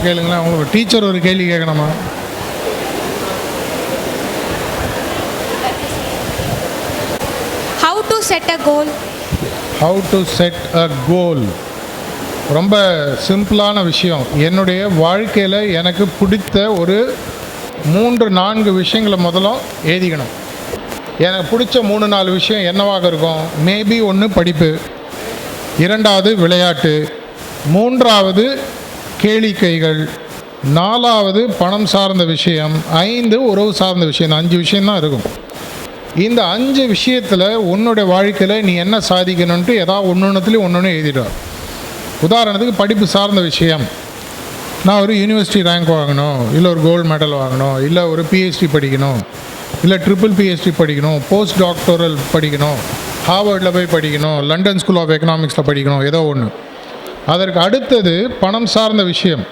கேளுங்களேன் உங்களுக்கு டீச்சர் ஒரு கேள்வி கேட்கணுமா? How to set a goal? How to set a goal ரொம்ப சிம்பிளான விஷயம். என்னுடைய வாழ்க்கையில் எனக்கு பிடித்த ஒரு மூன்று நான்கு விஷயங்களை முதல்ல எழுதிக்கணும். எனக்கு பிடிச்ச மூணு நாலு விஷயம் என்னவாக இருக்கும்? மேபி ஒன்று படிப்பு இரண்டாவது விளையாட்டு மூன்றாவது கேளிக்கைகள். நாலாவது பணம் சார்ந்த விஷயம் ஐந்து உறவு சார்ந்த விஷயம். இந்த அஞ்சு விஷயம்தான் இருக்கும். இந்த அஞ்சு விஷயத்தில் உன்னுடைய வாழ்க்கையில் நீ என்ன சாதிக்கணுன்ட்டு ஏதாவது ஒன்று ஒன்றுத்துலேயும் ஒன்று ஒன்று எழுதிடுவார் உதாரணத்துக்கு படிப்பு சார்ந்த விஷயம். நான் ஒரு யூனிவர்சிட்டி ரேங்க் வாங்கணும் இல்லை ஒரு கோல்டு மெடல் வாங்கணும் இல்லை ஒரு பிஹெச்டி படிக்கணும் இல்லை ட்ரிபிள் பிஹெச்டி படிக்கணும் போஸ்ட் டாக்டரல் படிக்கணும் ஹார்வர்டில் போய் படிக்கணும் லண்டன் ஸ்கூல் ஆஃப் எக்கனாமிக்ஸில் படிக்கணும் ஏதோ ஒன்று அதற்கு அடுத்தது பணம் சார்ந்த விஷயம்.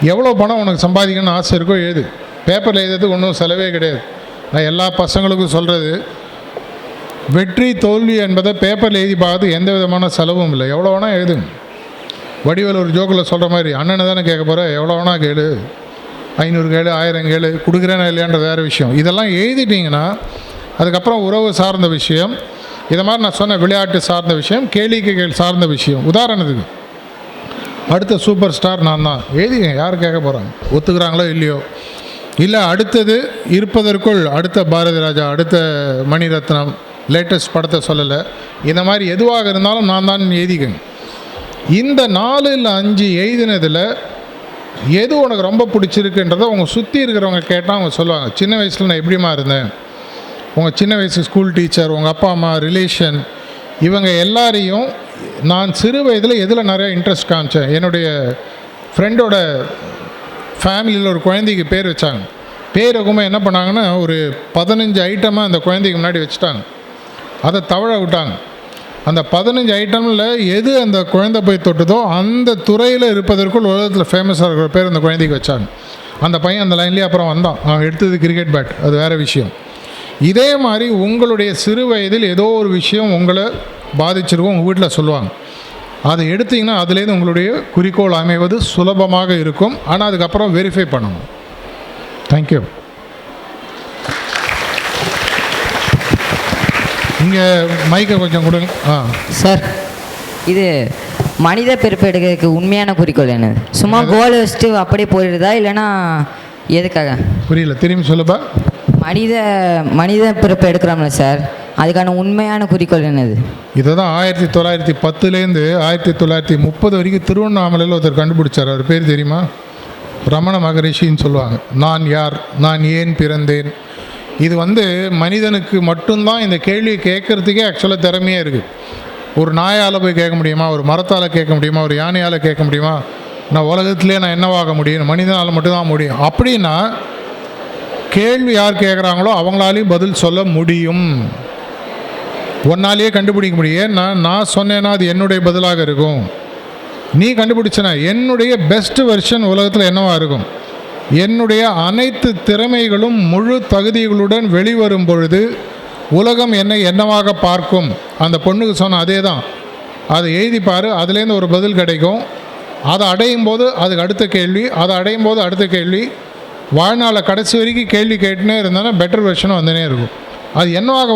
எவ்வளோ பணம் உனக்கு சம்பாதிக்கணும்னு ஆசை இருக்கோ எழுது பேப்பரில் எழுதுறதுக்கு ஒன்றும் செலவே கிடையாது. நான் எல்லா பசங்களுக்கும் சொல்கிறது வெற்றி தோல்வி என்பதை பேப்பரில் எழுதி பார்த்து எந்த விதமான செலவும் இல்லை. எவ்வளோ வேணால் எழுதுங்க வடிவேல் ஒரு ஜோக்கில் சொல்கிற மாதிரி அண்ணனை தானே கேட்க போகிற எவ்வளோ வேணால் கேளு. ஐநூறு கேளு ஆயிரம் கேளு. கொடுக்குறேன்னா இல்லையான்ற வேறு விஷயம். இதெல்லாம் எழுதிட்டிங்கன்னா அதுக்கப்புறம் உறவு சார்ந்த விஷயம் இதை மாதிரி நான் சொன்ன விளையாட்டு சார்ந்த விஷயம் கேளிக்கைகள் சார்ந்த விஷயம். உதாரணத்துக்கு அடுத்த சூப்பர் ஸ்டார் நான் தான். எழுதிங்க யார் கேட்க போகிறாங்க ஒத்துக்கிறாங்களோ இல்லையோ? இல்லை அடுத்தது இருப்பதற்குள் அடுத்த பாரதி ராஜா அடுத்த மணிரத்னம் லேட்டஸ்ட் படத்தை சொல்லலை. இந்த மாதிரி எதுவாக இருந்தாலும் நான் தான் எழுதிக்கங்க இந்த நாலு இல்லை அஞ்சு எழுதினதில் எது உனக்கு ரொம்ப பிடிச்சிருக்குன்றதை அவங்க சுற்றி இருக்கிறவங்க கேட்டால் அவங்க சொல்லுவாங்க. சின்ன வயசில் நான் எப்படிமா இருந்தேன்? உங்கள் சின்ன வயசு ஸ்கூல் டீச்சர் உங்கள் அப்பா அம்மா ரிலேஷன் இவங்க எல்லாரையும் நான் சிறு வயதில் எதில் நிறையா இன்ட்ரெஸ்ட் காமிச்சேன். என்னுடைய ஃப்ரெண்டோட ஃபேமிலியில் ஒரு குழந்தைக்கு பேர் வச்சாங்க. பேர் வைக்கும்போது என்ன பண்ணாங்கன்னா ஒரு பதினஞ்சு ஐட்டமாக அந்த குழந்தைக்கு முன்னாடி வச்சுட்டாங்க. அதை தவழ விட்டாங்க. அந்த பதினஞ்சு ஐட்டமில் எது அந்த குழந்தை போய் தொட்டுதோ அந்த துறையில் இருப்பதற்குள் உலகத்தில் ஃபேமஸாக இருக்கிற பேர் அந்த குழந்தைக்கு வச்சாங்க. அந்த பையன் அந்த லைன்லேயே அப்புறம் வந்தான். அவன் எடுத்தது கிரிக்கெட் பேட் அது வேறு விஷயம். இதே மாதிரி உங்களுடைய சிறு வயதில் ஏதோ ஒரு விஷயம் உங்களை பாதிச்சிருக்கும் உங்கள் வீட்டில் சொல்லுவாங்க. அதை எடுத்தீங்கன்னா அதுலேருந்து உங்களுடைய குறிக்கோள் அமைவது சுலபமாக இருக்கும். ஆனால் அதுக்கப்புறம் வெரிஃபை பண்ணணும். தேங்க்யூ இங்கே மைக்கை கொஞ்சம் கொடுங்க. ஆ. சார் இது மனித பிறப்பு எடுக்கிறதுக்கு உண்மையான குறிக்கோள் என்னது சும்மா கோல் வச்சுட்டு அப்படியே போயிடுதா? இல்லைன்னா எதுக்காக? புரியல. திரும்பி சொல்லுப்பா. மனித மனித பிறப்பு எடுக்கிறோம்ல சார்? அதுக்கான உண்மையான குறிக்கோள் என்னது? இதை தான் ஆயிரத்தி தொள்ளாயிரத்தி பத்துலேருந்து ஆயிரத்தி தொள்ளாயிரத்தி முப்பது வரைக்கும் திருவண்ணாமலையில் ஒருத்தர் கண்டுபிடிச்சார். அவர் பேர் தெரியுமா? ரமண மகரிஷின்னு சொல்லுவாங்க. நான் யார்? நான் ஏன் பிறந்தேன்? இது வந்து மனிதனுக்கு மட்டும்தான் இந்த கேள்வியை கேட்குறதுக்கே ஆக்சுவலாக திறமையே இருக்குது ஒரு நாயால் போய் கேட்க முடியுமா? ஒரு மரத்தால் கேட்க முடியுமா? ஒரு யானையால் கேட்க முடியுமா? நான் உலகத்துலேயே நான் என்னவாக முடியும்? மனிதனால் மட்டும்தான் முடியும். அப்படின்னா கேள்வி யார் கேட்குறாங்களோ அவங்களாலையும் பதில் சொல்ல முடியும். ஒன்னாலேயே கண்டுபிடிக்க முடியும். ஏன்னா நான் சொன்னேன்னா அது என்னுடைய பதிலாக இருக்கும். நீ கண்டுபிடிச்சனா? என்னுடைய பெஸ்ட் வெர்ஷன் உலகத்தில் என்னவா இருக்கும்? என்னுடைய அனைத்து திறமைகளும் முழு தகுதிகளுடன் வெளிவரும் பொழுது உலகம் என்னை என்னவாக பார்க்கும்? அந்த பொண்ணுக்கு சொன்ன அதே தான் அதை எழுதி அதுலேருந்து ஒரு பதில் கிடைக்கும். அதை அடையும் போது அதுக்கு அடுத்த கேள்வி அதை அடையும் போது அடுத்த கேள்வி வாழ்நாளை கடைசி வரைக்கும் கேள்வி கேட்டுனே இருந்தாலும் பெட்டர் வெர்ஷனும் வந்துனே இருக்கும். அது என்னவாக